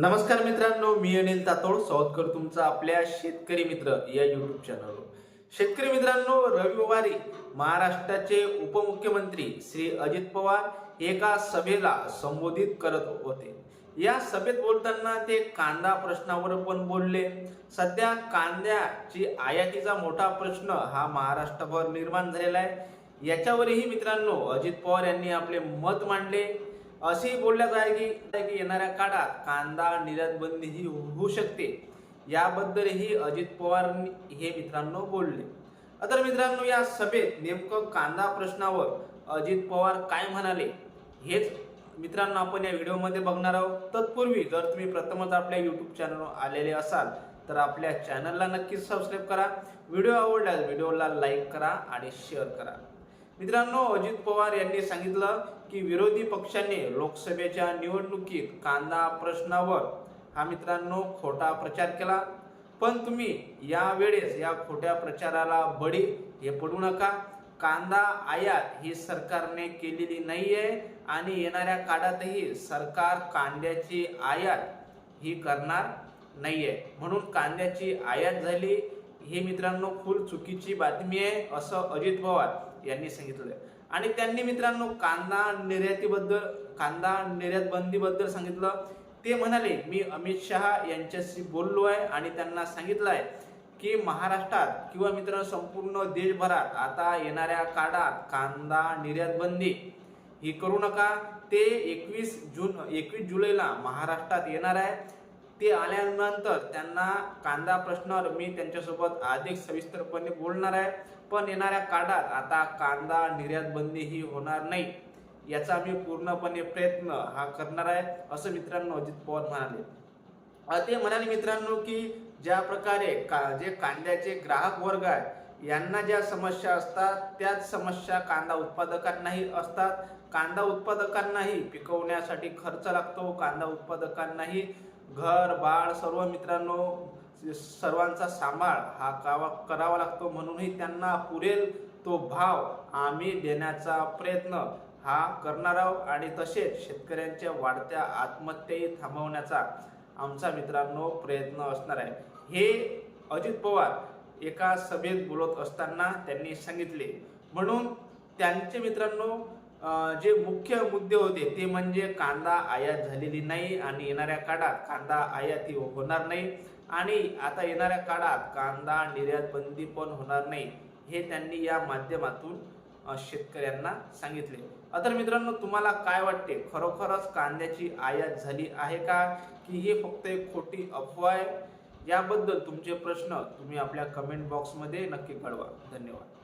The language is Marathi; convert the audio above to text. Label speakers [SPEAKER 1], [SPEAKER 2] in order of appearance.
[SPEAKER 1] नमस्कार मित्रांनो मी अनिल तातोड स्वागत करतो तुमचं आपल्या शेतकरी मित्र या युट्यूब चॅनलवर शेतकरी मित्रांनो रविवारी महाराष्ट्राचे उपमुख्यमंत्री श्री अजित पवार एका सभेला संबोधित करत होते. या सभेत बोलताना ते कांदा प्रश्नावर पण बोलले. सध्या कांद्याची आयातीचा मोठा प्रश्न हा महाराष्ट्रभर निर्माण झालेला आहे. याच्यावरही मित्रांनो अजित पवार यांनी आपले मत मांडले. असेही बोलण्यात आहे की की येणाऱ्या काळात कांदा निर्यात बंदी ही होऊ शकते. याबद्दलही अजित पवार हे मित्रांनो बोलले. तर मित्रांनो या सभेत नेमकं कांदा प्रश्नावर अजित पवार काय म्हणाले हेच मित्रांनो आपण या व्हिडिओमध्ये बघणार आहोत. तत्पूर्वी जर तुम्ही प्रथमच आपल्या यूट्यूब चॅनलवर आलेले असाल तर आपल्या चॅनलला नक्कीच सबस्क्राईब करा. व्हिडिओ आवडल्यास व्हिडिओला लाईक करा आणि शेअर करा. मित्रांनो अजित पवार यांनी सांगितलं की विरोधी पक्षाने लोकसभेच्या निवडणुकीत कांदा प्रश्नावर हा मित्रांनो खोटा प्रचार केला. पण तुम्ही या वेळेस या खोट्या प्रचाराला बळी हे पडू नका. कांदा आयात ही सरकारने केलेली नाही आहे आणि येणाऱ्या काळातही सरकार कांद्याची आयात ही करणार नाही आहे म्हणून कांद्याची आयात झाली हे मित्रांनो खूप चुकीची बातमी आहे असं अजित पवार यांनी सांगितलंय. आणि त्यांनी मित्रांनो कांदा निर्यातीबद्दल कांदा निर्यात बंदीबद्दल सांगितलं. ते म्हणाले मी अमित शहा यांच्याशी बोललो आहे आणि त्यांना सांगितलं आहे की महाराष्ट्रात किंवा मित्रांनो संपूर्ण देशभरात आता येणाऱ्या काळात कांदा निर्यात बंदी ही करू नका. ते एकवीस जून एकवीस जुलैला महाराष्ट्रात येणार आहे. ते आल्यानंतर त्यांना कांदा प्रश्नावर मी त्यांच्यासोबत अधिक सविस्तरपणे बोलणार आहे. पण येणाऱ्या काळात आता कांदा निर्यात बंदी ही होणार नाही याचा मी पूर्णपणे प्रयत्न हा करणार आहे असं मित्रांनो अजित पवार म्हणाले. ते म्हणाले मित्रांनो की ज्या प्रकारे का जे कांद्याचे ग्राहक वर्ग आहे यांना ज्या समस्या असतात त्याच समस्या कांदा उत्पादकांनाही असतात. कांदा उत्पादकांनाही पिकवण्यासाठी खर्च लागतो. कांदा उत्पादकांनाही घर बाळ सर्व मित्रांनो सर्वांचा सांभाळ हा कावा करावा लागतो. म्हणूनही त्यांना पुरेल तो भाव आम्ही देण्याचा प्रयत्न हा करणार आहोत. आणि तसेच शेतकऱ्यांच्या वाढत्या आत्महत्याही थांबवण्याचा आमचा मित्रांनो प्रयत्न असणार आहे. हे अजित पवार एका सभेत बोलत असताना त्यांनी सांगितले. म्हणून त्यांचे मित्रांनो जे मुख्य मुद्दे होते ते म्हणजे कांदा आयात झालेली नाही आणि येणाऱ्या काळात कांदा आयात ही होणार नाही आणि आता येणाऱ्या काळात कांदा निर्यात बंदी पण होणार नाही हे त्यांनी या माध्यमातून शेतकऱ्यांना सांगितले. तर मित्रांनो तुम्हाला काय वाटते? खरोखरच कांद्याची आयात झाली आहे का? की हे फक्त एक खोटी अफवा आहे? याबद्दल तुमचे प्रश्न तुम्ही आपल्या कमेंट बॉक्समध्ये नक्की कळवा. धन्यवाद.